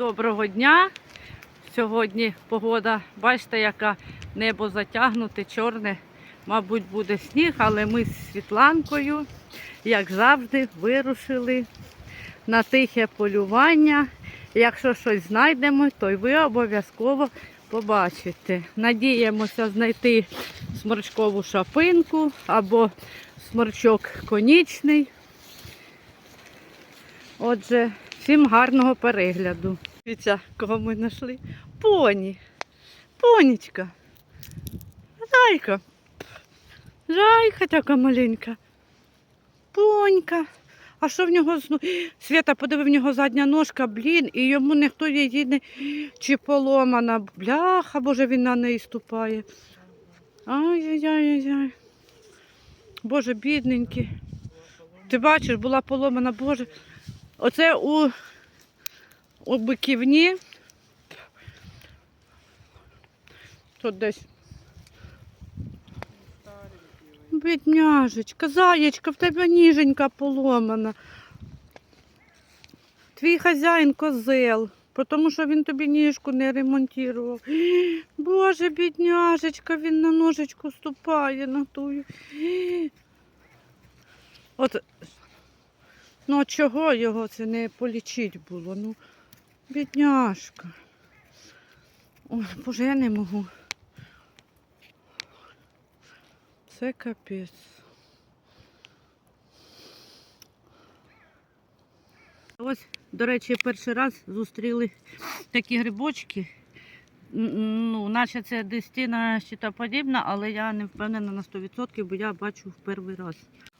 Доброго дня. Сьогодні погода, бачите, яка небо затягнуте, чорне. Мабуть, буде сніг, але ми з Світланкою, як завжди, вирушили на тихе полювання. Якщо щось знайдемо, то й ви обов'язково побачите. Надіємося знайти сморчкову шапинку або сморчок конічний. Отже, всім гарного перегляду. Дивіться, кого ми знайшли. Поні. Понічка. Зайка. Зайка така маленька. Понька. А що в нього зну? Свята, подиви, в нього задня ножка, блін, і йому ніхто її не чи поломана. Бляха, боже, він на неї ступає. Ай-яй-яй-яй. Боже, бідненький. Ти бачиш, була поломана, боже. Оце у, у биківні. Тут десь. Бідняжечка, заєчка, в тебе ніженька поломана. Твій хазяїн козел, тому що він тобі ніжку не ремонтував. Боже, бідняжечка, він на ножечку ступає на тую. От Ну, чого його це не полічить було? Ну, бідняшка. Ой, боже, я не можу. Це капець. Ось, до речі, перший раз зустріли такі грибочки. Ну, наче це дестина щитоподібна, але я не впевнена на 100%, бо я бачу в перший раз.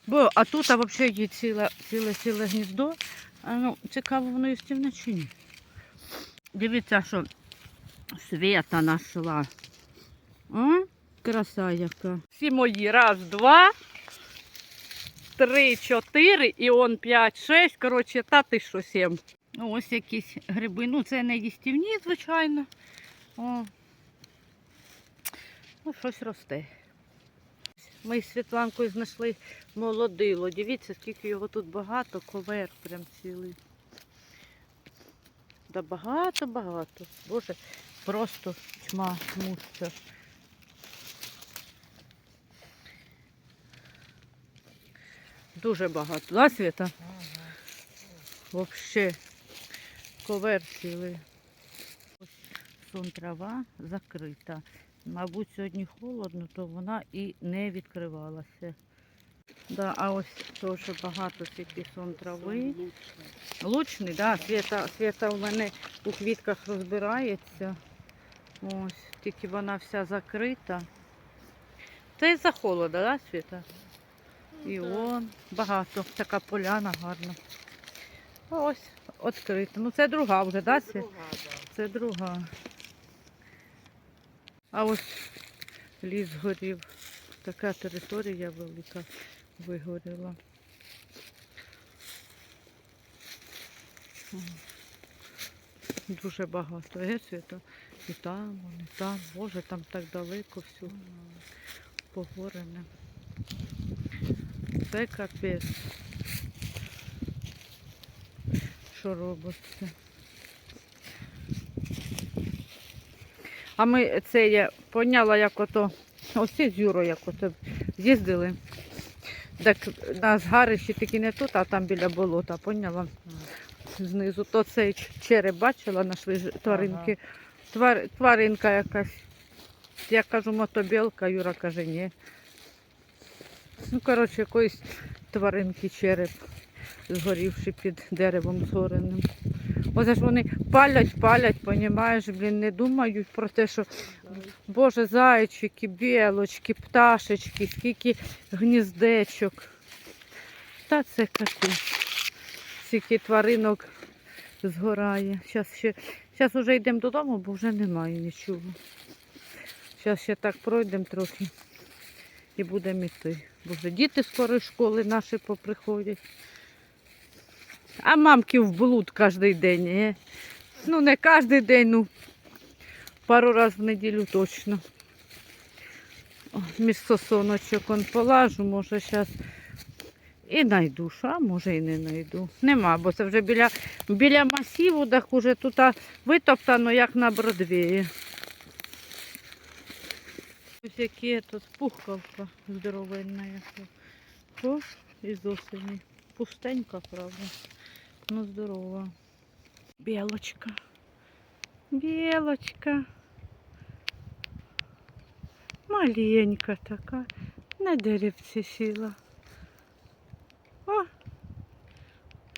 Бо, а тут а взагалі є ціле, ціле, ціле гніздо. А, ну, цікаво, воно їстівне чи ні. Дивіться, що свята нашла. А? Краса яка. Всі мої. Раз, два, три, чотири, і он п'ять, шесть. Коротше, та ти що сім. Ну, ось якісь гриби. Ну, це не їстівні, звичайно. О. Ну, щось росте. Ми з Світланкою знайшли молодило. Дивіться, скільки його тут багато, ковер прям цілий. Да багато-багато. Боже, просто тьма муща. Дуже багато, да, Світа? Вообще ковер сон трава закрита. Мабуть, сьогодні холодно, то вона і не відкривалася. Да, а ось теж багато тільки сон трави. Лучний, да, Свята, Свята в мене у квітках розбирається. Ось, тільки вона вся закрита. Це із-за холода, да, Свята? І он багато. Така поляна гарна. Ось, відкрита. Ну це друга вже, да, Свята? Це друга. А ось ліс горів. Така територія велика вигоріла. Дуже багато. Е, І там, і там. Боже, там так далеко все погорене. Це капець. Що робиться? А ми це я поняла, як ото, ось з Юрою як ото їздили. Так на згарищі таки не тут, а там біля болота, поняла? Знизу. То цей череп бачила, знайшли тваринки. Твар, тваринка якась. Я кажу, мотобілка, Юра каже, ні. Ну, коротше, якоїсь тваринки череп, згорівши під деревом зореним. Оце ж вони палять, палять, понімаєш, блін, не думають про те, що Боже, зайчики, білочки, пташечки, скільки гніздечок. Та це капець. Скільки тваринок згорає. Зараз ще, зараз вже йдемо додому, бо вже немає нічого. Зараз ще так пройдемо трохи і будемо йти. Бо вже діти скоро з школи наші поприходять. А мамки в блуд кожен день. Е? Ну, не кожен день, ну пару разів в неділю точно. О, Між сосоночок он полажу, може зараз І найду, а може і не найду. Нема, бо це вже біля, біля масиву, так уже тут витоптано, як на Бродвеї. Ось які тут пухкалка здоровенна. О, із осені. Пустенька, правда. Ну здорова. Білочка. Білочка. Маленька така. На деревці сіла. О!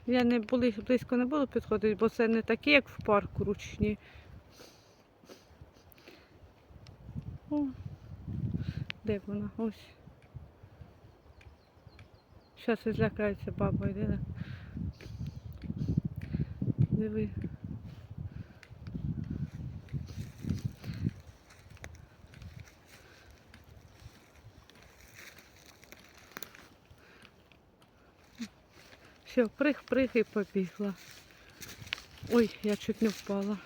Я не були, близько не буду підходити, бо це не такі, як в парку ручні. О, де вона? Ось. Зараз злякається баба йде. Диви. Все, прих-прих і побігла. Ой, я чуть не впала.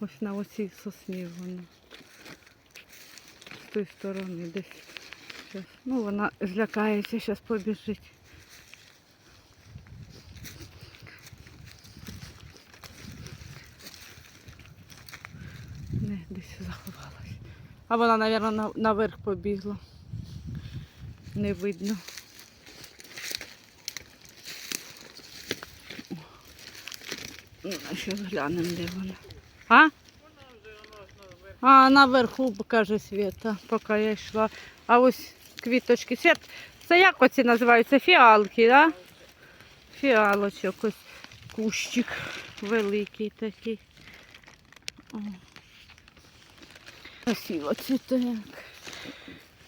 Ось на оцій сосні вона. З тої сторони десь. Щас. Ну, вона злякається, зараз побіжить. Не, десь заховалась. А вона, мабуть, наверх побігла. Не видно. Ну, Зараз глянемо, де вона. А? А, наверху, каже Свята, поки я йшла. А ось квіточки. Свят, це як оці називаються? Фіалки? Да? Фіалочок ось кущик великий такий. Красиво цвіте.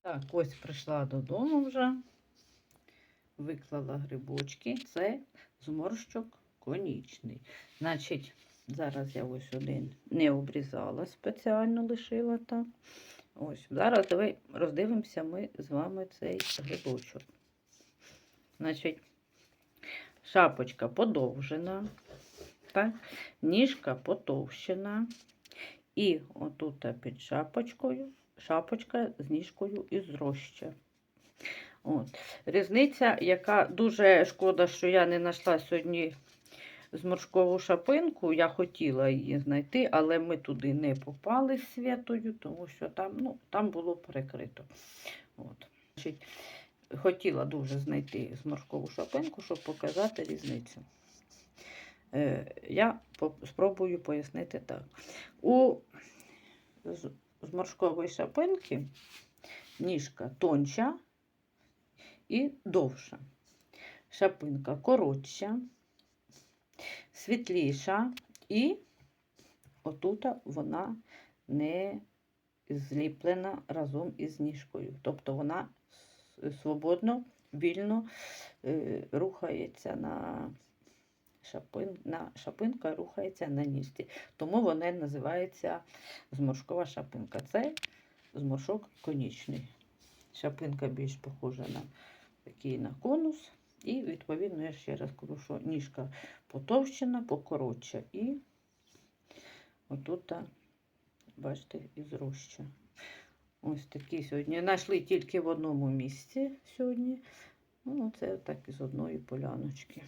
Так, ось прийшла додому вже. Виклала грибочки. Це зморщок конічний. Значить, зараз я ось один не обрізала спеціально, лишила так. Ось, зараз давай роздивимося ми з вами цей грибочок. Значить, шапочка подовжена, так? ніжка потовщена. І отут під шапочкою, шапочка з ніжкою із роща. От. Різниця, яка дуже шкода, що я не знайшла сьогодні зморшкову шапинку. Я хотіла її знайти, але ми туди не попали з святою, тому що там, ну, там було перекрито. От. Хотіла дуже знайти зморшкову шапинку, щоб показати різницю. Е, я спробую пояснити так. У зморшкової шапинки ніжка тонча і довша. Шапинка коротша, світліша, і отут вона не зліплена разом із ніжкою. Тобто вона свободно, вільно е, рухається на шапин, на шапинка рухається на ніжці. Тому вона називається зморшкова шапинка. Це зморшок конічний. Шапинка більш похожа на такий на конус. І, відповідно, я ще раз кажу, що ніжка потовщена, покоротша. І отут, бачите, із роща. Ось такі сьогодні. Знайшли тільки в одному місці сьогодні. Ну, це так із одної поляночки.